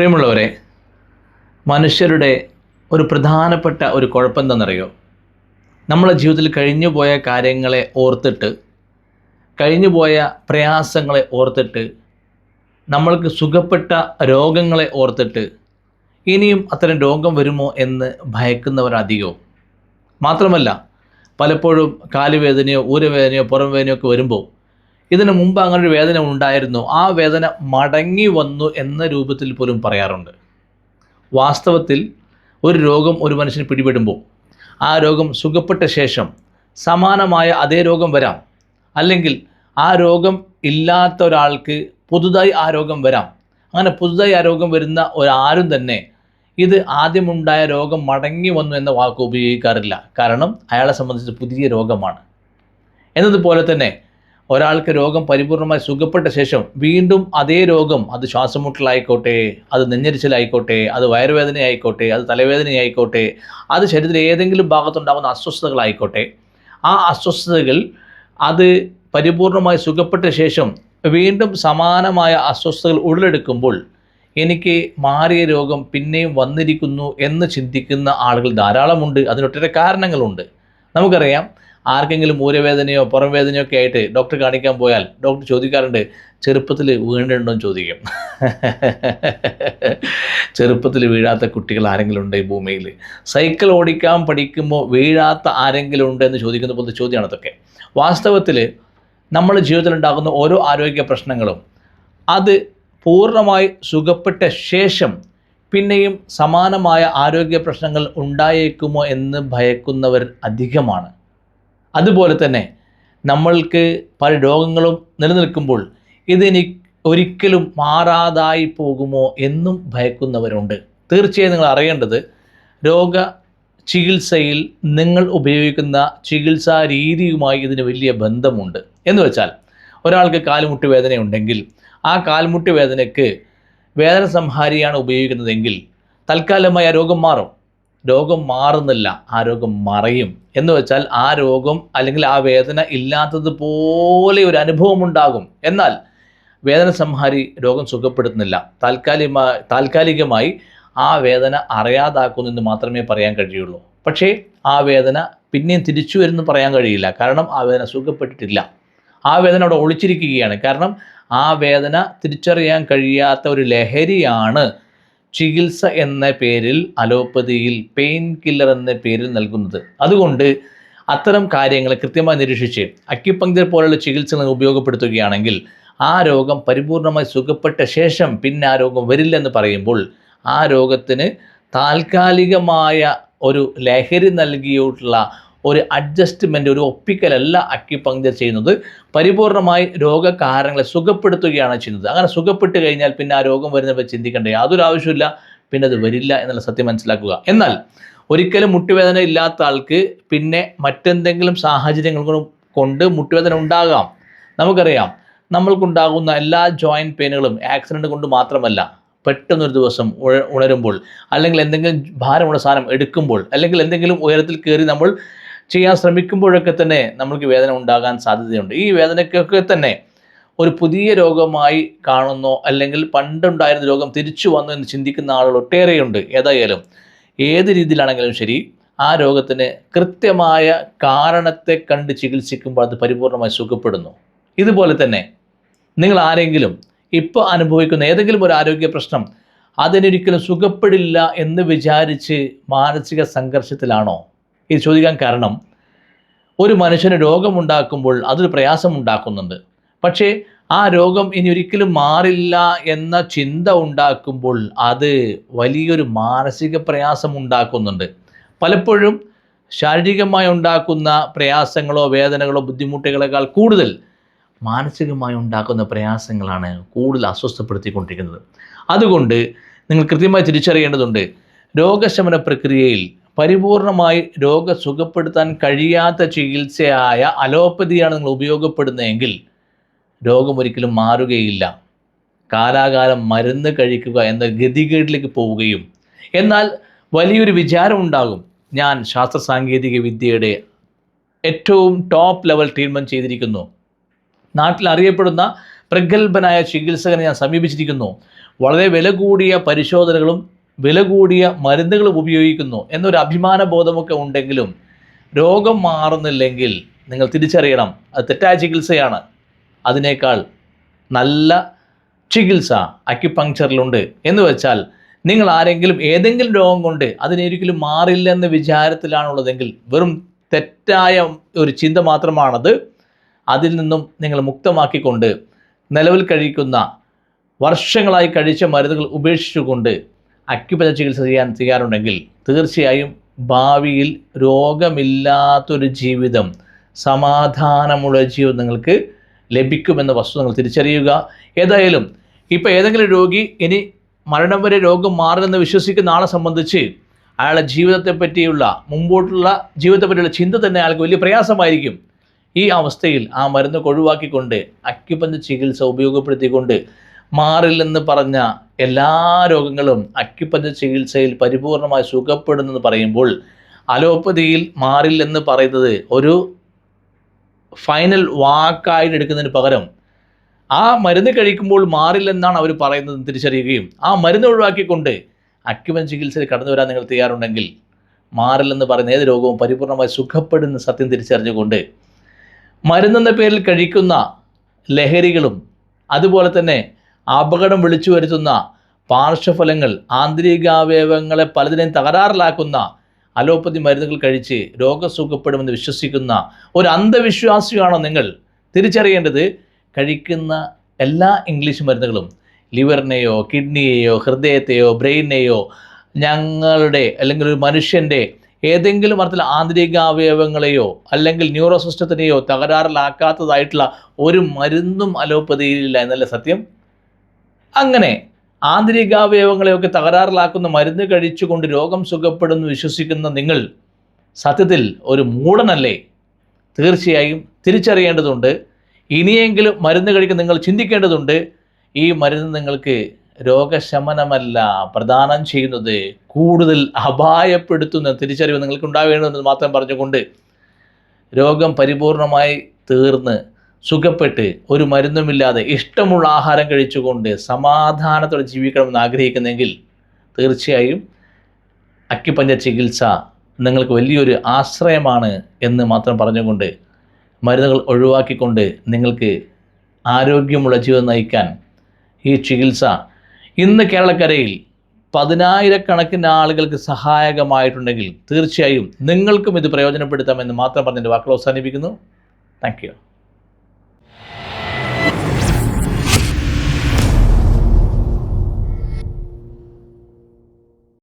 പ്രിയമുള്ളവരെ മനുഷ്യരുടെ ഒരു പ്രധാനപ്പെട്ട ഒരു കുഴപ്പം എന്താണെന്നറിയോ നമ്മളെ ജീവിതത്തിൽ കഴിഞ്ഞുപോയ കാര്യങ്ങളെ ഓർത്തിട്ട് കഴിഞ്ഞുപോയ പ്രയാസങ്ങളെ ഓർത്തിട്ട് നമ്മൾക്ക് സുഖപ്പെട്ട രോഗങ്ങളെ ഓർത്തിട്ട് ഇനിയും അത്തരം രോഗം വരുമോ എന്ന് ഭയക്കുന്നവരധികവും മാത്രമല്ല പലപ്പോഴും കാലുവേദനയോ ഊരവേദനയോ പുറം വേദനയോ ഒക്കെ വരുമ്പോൾ ഇതിനു മുമ്പ് അങ്ങനെ ഒരു വേദന ഉണ്ടായിരുന്നു. ആ വേദന മടങ്ങി വന്നു എന്ന രൂപത്തിൽ പോലും പറയാറുണ്ട്. വാസ്തവത്തിൽ ഒരു രോഗം ഒരു മനുഷ്യന് പിടിപെടുമ്പോൾ ആ രോഗം സുഖപ്പെട്ട ശേഷം സമാനമായ അതേ രോഗം വരാം. അല്ലെങ്കിൽ ആ രോഗം ഇല്ലാത്ത ഒരാൾക്ക് പുതുതായി ആ രോഗം വരാം. അങ്ങനെ പുതുതായി ആ രോഗം വരുന്ന ഒരാരും തന്നെ ഇത് ആദ്യമുണ്ടായ രോഗം മടങ്ങി വന്നു എന്ന വാക്ക് ഉപയോഗിക്കാറില്ല. കാരണം അയാളെ സംബന്ധിച്ച് പുതിയ രോഗമാണ്. എന്നതുപോലെ തന്നെ ഒരാൾക്ക് രോഗം പരിപൂർണമായി സുഖപ്പെട്ട ശേഷം വീണ്ടും അതേ രോഗം അത് ശ്വാസമുട്ടലായിക്കോട്ടെ അത് നെഞ്ഞരിച്ചിലായിക്കോട്ടെ അത് വയറുവേദനയായിക്കോട്ടെ അത് തലവേദനയായിക്കോട്ടെ അത് ശരീരത്തിൽ ഏതെങ്കിലും ഭാഗത്തുണ്ടാകുന്ന അസ്വസ്ഥതകളായിക്കോട്ടെ ആ അസ്വസ്ഥതകൾ അത് പരിപൂർണമായി സുഖപ്പെട്ട ശേഷം വീണ്ടും സമാനമായ അസ്വസ്ഥതകൾ ഉടലെടുക്കുമ്പോൾ എനിക്ക് മാറിയ രോഗം പിന്നെയും വന്നിരിക്കുന്നു എന്ന് ചിന്തിക്കുന്ന ആളുകൾ ധാരാളമുണ്ട്. അതിനൊട്ടേറെ കാരണങ്ങളുണ്ട്. നമുക്കറിയാം ആർക്കെങ്കിലും ഊരവേദനയോ പുറം വേദനയോ ഒക്കെ ആയിട്ട് ഡോക്ടർ കാണിക്കാൻ പോയാൽ ഡോക്ടർ ചോദിക്കാറുണ്ട് ചെറുപ്പത്തിൽ വീണിട്ടുണ്ടോ എന്ന് ചോദിക്കും. ചെറുപ്പത്തിൽ വീഴാത്ത കുട്ടികൾ ആരെങ്കിലും ഉണ്ട് ഈ ഭൂമിയിൽ? സൈക്കിൾ ഓടിക്കാൻ പഠിക്കുമ്പോൾ വീഴാത്ത ആരെങ്കിലും ഉണ്ട് എന്ന് ചോദിക്കുന്ന പോലത്തെ ചോദ്യമാണ് അതൊക്കെ. വാസ്തവത്തിൽ നമ്മൾ ജീവിതത്തിൽ ഉണ്ടാകുന്ന ഓരോ ആരോഗ്യ പ്രശ്നങ്ങളും അത് പൂർണമായി സുഖപ്പെട്ട ശേഷം പിന്നെയും സമാനമായ ആരോഗ്യ പ്രശ്നങ്ങൾ ഉണ്ടായേക്കുമോ എന്ന് ഭയക്കുന്നവർ അധികമാണ്. അതുപോലെ തന്നെ നമ്മൾക്ക് പല രോഗങ്ങളും നിലനിൽക്കുമ്പോൾ ഇതിനി ഒരിക്കലും മാറാതായി പോകുമോ എന്നും ഭയക്കുന്നവരുണ്ട്. തീർച്ചയായും നിങ്ങൾ അറിയേണ്ടത് രോഗ ചികിത്സയിൽ നിങ്ങൾ ഉപയോഗിക്കുന്ന ചികിത്സാ രീതിയുമായി ഇതിന് വലിയ ബന്ധമുണ്ട്. എന്ന് വെച്ചാൽ ഒരാൾക്ക് കാൽമുട്ട് വേദനയുണ്ടെങ്കിൽ ആ കാൽമുട്ട് വേദനയ്ക്ക് വേദന സംഹാരിയാണ് ഉപയോഗിക്കുന്നതെങ്കിൽ തൽക്കാലമായി ആ രോഗം മാറും. രോഗം മാറുന്നില്ല ആ രോഗം മറയും. എന്ന് വെച്ചാൽ ആ രോഗം അല്ലെങ്കിൽ ആ വേദന ഇല്ലാത്തതുപോലെ ഒരു അനുഭവം ഉണ്ടാകും. എന്നാൽ വേദന സംഹാരി രോഗം സുഖപ്പെടുത്തുന്നില്ല. താൽക്കാലികമായി താൽക്കാലികമായി ആ വേദന അറിയാതാക്കുന്നു എന്ന് മാത്രമേ പറയാൻ കഴിയുള്ളൂ. പക്ഷേ ആ വേദന പിന്നെയും തിരിച്ചു വരുമെന്ന് പറയാൻ കഴിയില്ല. കാരണം ആ വേദന സുഖപ്പെട്ടിട്ടില്ല. ആ വേദന അവിടെ ഒളിച്ചിരിക്കുകയാണ്. കാരണം ആ വേദന തിരിച്ചറിയാൻ കഴിയാത്ത ഒരു ലഹരിയാണ് ചികിത്സ എന്ന പേരിൽ അലോപ്പതിയിൽ പെയിൻ കില്ലർ എന്ന പേരിൽ നൽകുന്നത്. അതുകൊണ്ട് അത്തരം കാര്യങ്ങൾ കൃത്യമായി നിരീക്ഷിച്ച് അക്യുപങ്ക്ചർ പോലുള്ള ചികിത്സകൾ ഉപയോഗപ്പെടുത്തുകയാണെങ്കിൽ ആ രോഗം പരിപൂർണമായി സുഖപ്പെട്ട ശേഷം പിന്നെ ആ രോഗം വരില്ലെന്ന് പറയുമ്പോൾ ആ രോഗത്തിന് താൽക്കാലികമായ ഒരു ലഹരി നൽകിയിട്ടുള്ള ഒരു അഡ്ജസ്റ്റ്മെന്റ് ഒരു ഒപ്പിക്കലല്ല അക്യുപങ്ക്ചർ ചെയ്യുന്നത്. പരിപൂർണമായി രോഗകാരണങ്ങളെ സുഖപ്പെടുത്തുകയാണ് ചെയ്യുന്നത്. അങ്ങനെ സുഖപ്പെട്ട് കഴിഞ്ഞാൽ പിന്നെ ആ രോഗം വരുന്നവർ ചിന്തിക്കേണ്ട? യാതൊരു ആവശ്യമില്ല പിന്നെ അത് വരില്ല എന്നുള്ള സത്യം മനസ്സിലാക്കുക. എന്നാൽ ഒരിക്കലും മുട്ടുവേദന ഇല്ലാത്ത ആൾക്ക് പിന്നെ മറ്റെന്തെങ്കിലും സാഹചര്യങ്ങൾ കൊണ്ട് മുട്ടുവേദന ഉണ്ടാകാം. നമുക്കറിയാം. നമ്മൾക്കുണ്ടാകുന്ന എല്ലാ ജോയിന്റ് പെയിനുകളും ആക്സിഡന്റ് കൊണ്ട് മാത്രമല്ല. പെട്ടെന്നൊരു ദിവസം ഉണരുമ്പോൾ അല്ലെങ്കിൽ എന്തെങ്കിലും ഭാരമുള്ള സാധനം എടുക്കുമ്പോൾ അല്ലെങ്കിൽ എന്തെങ്കിലും ഉയരത്തിൽ കയറി നമ്മൾ ചെയ്യാൻ ശ്രമിക്കുമ്പോഴൊക്കെ തന്നെ നമ്മൾക്ക് വേദന ഉണ്ടാകാൻ സാധ്യതയുണ്ട്. ഈ വേദനയ്ക്കൊക്കെ തന്നെ ഒരു പുതിയ രോഗമായി കാണുന്നോ അല്ലെങ്കിൽ പണ്ടുണ്ടായിരുന്ന രോഗം തിരിച്ചു വന്നു എന്ന് ചിന്തിക്കുന്ന ആളുകൾ ഒട്ടേറെയുണ്ട്. ഏതായാലും ഏത് രീതിയിലാണെങ്കിലും ശരി ആ രോഗത്തിന് കൃത്യമായ കാരണത്തെ കണ്ട് ചികിത്സിക്കുമ്പോൾ അത് പരിപൂർണമായി സുഖപ്പെടുന്നു. ഇതുപോലെ തന്നെ നിങ്ങൾ ആരെങ്കിലും ഇപ്പോൾ അനുഭവിക്കുന്ന ഏതെങ്കിലും ഒരു ആരോഗ്യ പ്രശ്നം അതിനൊരിക്കലും സുഖപ്പെടില്ല എന്ന് വിചാരിച്ച് മാനസിക സംഘർഷത്തിലാണോ? ഇത് ചോദിക്കാൻ കാരണം ഒരു മനുഷ്യന് രോഗമുണ്ടാക്കുമ്പോൾ അതൊരു പ്രയാസം ഉണ്ടാക്കുന്നുണ്ട് പക്ഷേ ആ രോഗം ഇനി ഒരിക്കലും മാറില്ല എന്ന ചിന്ത ഉണ്ടാക്കുമ്പോൾ അത് വലിയൊരു മാനസിക പ്രയാസം ഉണ്ടാക്കുന്നുണ്ട് പലപ്പോഴും ശാരീരികമായി ഉണ്ടാക്കുന്ന പ്രയാസങ്ങളോ വേദനകളോ ബുദ്ധിമുട്ടുകളേക്കാൾ കൂടുതൽ മാനസികമായി ഉണ്ടാക്കുന്ന പ്രയാസങ്ങളാണ് കൂടുതൽ അസ്വസ്ഥപ്പെടുത്തിക്കൊണ്ടിരിക്കുന്നത്. അതുകൊണ്ട് നിങ്ങൾ കൃത്യമായി തിരിച്ചറിയേണ്ടതുണ്ട്. രോഗശമന പ്രക്രിയയിൽ പരിപൂർണമായി രോഗ സുഖപ്പെടുത്താൻ കഴിയാത്ത ചികിത്സയായ അലോപ്പതിയാണ് നിങ്ങൾ ഉപയോഗപ്പെടുന്നതെങ്കിൽ രോഗം ഒരിക്കലും മാറുകയില്ല. കാലാകാലം മരുന്ന് കഴിക്കുക എന്ന ഗതികേടിലേക്ക് പോവുകയും. എന്നാൽ വലിയൊരു വിചാരം ഉണ്ടാകും. ഞാൻ ശാസ്ത്ര സാങ്കേതിക വിദ്യയുടെ ഏറ്റവും ടോപ്പ് ലെവൽ ട്രീറ്റ്മെന്റ് ചെയ്തിരിക്കുന്നു. നാട്ടിൽ അറിയപ്പെടുന്ന പ്രഗത്ഭനായ ചികിത്സകനെ ഞാൻ സമീപിച്ചിരിക്കുന്നു. വളരെ വില കൂടിയ പരിശോധനകളും വില കൂടിയ മരുന്നുകൾ ഉപയോഗിക്കുന്നു എന്നൊരു അഭിമാന ബോധമൊക്കെ ഉണ്ടെങ്കിലും രോഗം മാറുന്നില്ലെങ്കിൽ നിങ്ങൾ തിരിച്ചറിയണം. അത് തെറ്റായ ചികിത്സയാണ്. അതിനേക്കാൾ നല്ല ചികിത്സ അക്യുപങ്ക്ചറിലുണ്ട്. എന്ന് വെച്ചാൽ നിങ്ങൾ ആരെങ്കിലും ഏതെങ്കിലും രോഗം കൊണ്ട് അതിനൊരിക്കലും മാറില്ലെന്ന വിചാരത്തിലാണുള്ളതെങ്കിൽ വെറും തെറ്റായ ഒരു ചിന്ത മാത്രമാണത്. അതിൽ നിന്നും നിങ്ങൾ മുക്തമാക്കിക്കൊണ്ട് നിലവിൽ കഴിക്കുന്ന വർഷങ്ങളായി കഴിച്ച മരുന്നുകൾ ഉപേക്ഷിച്ചുകൊണ്ട് അക്യുപഞ്ചർ ചികിത്സ ചെയ്യാൻ ചെയ്യാറുണ്ടെങ്കിൽ തീർച്ചയായും ഭാവിയിൽ രോഗമില്ലാത്തൊരു ജീവിതം സമാധാനമുള്ള ജീവിതം നിങ്ങൾക്ക് ലഭിക്കുമെന്ന വസ്തു നിങ്ങൾ തിരിച്ചറിയുക. ഏതായാലും ഇപ്പോൾ ഏതെങ്കിലും രോഗി ഇനി മരണം വരെ രോഗം മാറില്ലെന്ന് വിശ്വസിക്കുന്ന ആളെ സംബന്ധിച്ച് അയാളുടെ ജീവിതത്തെ പറ്റിയുള്ള മുമ്പോട്ടുള്ള ജീവിതത്തെ പറ്റിയുള്ള ചിന്ത തന്നെ അയാൾക്ക് വലിയ പ്രയാസമായിരിക്കും. ഈ അവസ്ഥയിൽ ആ മരുന്ന് ഒഴിവാക്കിക്കൊണ്ട് അക്യുപഞ്ച് ചികിത്സ ഉപയോഗപ്പെടുത്തിക്കൊണ്ട് മാറില്ലെന്ന് പറഞ്ഞ എല്ലാ രോഗങ്ങളും അക്യുപഞ്ചർ ചികിത്സയിൽ പരിപൂർണമായി സുഖപ്പെടുന്നെന്ന് പറയുമ്പോൾ അലോപ്പതിയിൽ മാറില്ലെന്ന് പറയുന്നത് ഒരു ഫൈനൽ വാക്കായിട്ട് എടുക്കുന്നതിന് പകരം ആ മരുന്ന് കഴിക്കുമ്പോൾ മാറില്ലെന്നാണ് അവർ പറയുന്നത് തിരിച്ചറിയുകയും ആ മരുന്ന് ഒഴിവാക്കിക്കൊണ്ട് അക്യുപൻ ചികിത്സയിൽ കടന്നു വരാൻ നിങ്ങൾ തയ്യാറുണ്ടെങ്കിൽ മാറില്ലെന്ന് പറയുന്ന ഏത് രോഗവും പരിപൂർണമായി സുഖപ്പെടുന്ന സത്യം തിരിച്ചറിഞ്ഞുകൊണ്ട് മരുന്നെന്ന പേരിൽ കഴിക്കുന്ന ലഹരികളും അതുപോലെ തന്നെ അപകടം വിളിച്ചു വരുത്തുന്ന പാർശ്വഫലങ്ങൾ ആന്തരികാവയവങ്ങളെ പലതിനെയും തകരാറിലാക്കുന്ന അലോപ്പതി മരുന്നുകൾ കഴിച്ച് രോഗം സുഖപ്പെടുമെന്ന് വിശ്വസിക്കുന്ന ഒരു അന്ധവിശ്വാസിയാണോ നിങ്ങൾ? തിരിച്ചറിയേണ്ടത് കഴിക്കുന്ന എല്ലാ ഇംഗ്ലീഷ് മരുന്നുകളും ലിവറിനെയോ കിഡ്നിയെയോ ഹൃദയത്തെയോ ബ്രെയിനെയോ ഞങ്ങളുടെ അല്ലെങ്കിൽ ഒരു മനുഷ്യന്റെ ഏതെങ്കിലും അർത്ഥത്തിൽ ആന്തരിക അവയവങ്ങളെയോ അല്ലെങ്കിൽ ന്യൂറോ സിസ്റ്റത്തിനെയോ തകരാറിലാക്കാത്തതായിട്ടുള്ള ഒരു മരുന്നും അലോപ്പതിയിലില്ല എന്നല്ല സത്യം? അങ്ങനെ ആന്തരികാവയവങ്ങളെയൊക്കെ തകരാറിലാക്കുന്ന മരുന്ന് കഴിച്ചുകൊണ്ട് രോഗം സുഖപ്പെടുന്നു വിശ്വസിക്കുന്ന നിങ്ങൾ സത്യത്തിൽ ഒരു മൂടനല്ലേ തീർച്ചയായും തിരിച്ചറിയേണ്ടതുണ്ട്. ഇനിയെങ്കിലും മരുന്ന് കഴിക്കാൻ നിങ്ങൾ ചിന്തിക്കേണ്ടതുണ്ട്. ഈ മരുന്ന് നിങ്ങൾക്ക് രോഗശമനമല്ല പ്രദാനം ചെയ്യുന്നത് കൂടുതൽ അപായപ്പെടുത്തുന്ന തിരിച്ചറിവ് നിങ്ങൾക്ക് ഉണ്ടാവേണ്ടതെന്ന് മാത്രം പറഞ്ഞുകൊണ്ട് രോഗം പരിപൂർണമായി തീർന്ന് സുഖപ്പെട്ട് ഒരു മരുന്നുമില്ലാതെ ഇഷ്ടമുള്ള ആഹാരം കഴിച്ചുകൊണ്ട് സമാധാനത്തോടെ ജീവിക്കണമെന്ന് ആഗ്രഹിക്കുന്നെങ്കിൽ തീർച്ചയായും അക്കിപ്പഞ്ഞ ചികിത്സ നിങ്ങൾക്ക് വലിയൊരു ആശ്രയമാണ് എന്ന് മാത്രം പറഞ്ഞുകൊണ്ട് മരുന്നുകൾ ഒഴിവാക്കിക്കൊണ്ട് നിങ്ങൾക്ക് ആരോഗ്യമുള്ള ജീവിതം നയിക്കാൻ ഈ ചികിത്സ ഇന്ന് കേരളക്കരയിൽ പതിനായിരക്കണക്കിന് ആളുകൾക്ക് സഹായകമായിട്ടുണ്ടെങ്കിൽ തീർച്ചയായും നിങ്ങൾക്കും ഇത് പ്രയോജനപ്പെടുത്താമെന്ന് മാത്രം പറഞ്ഞതിന്റെ വാക്കുകൾ അവസാനിപ്പിക്കുന്നു. താങ്ക്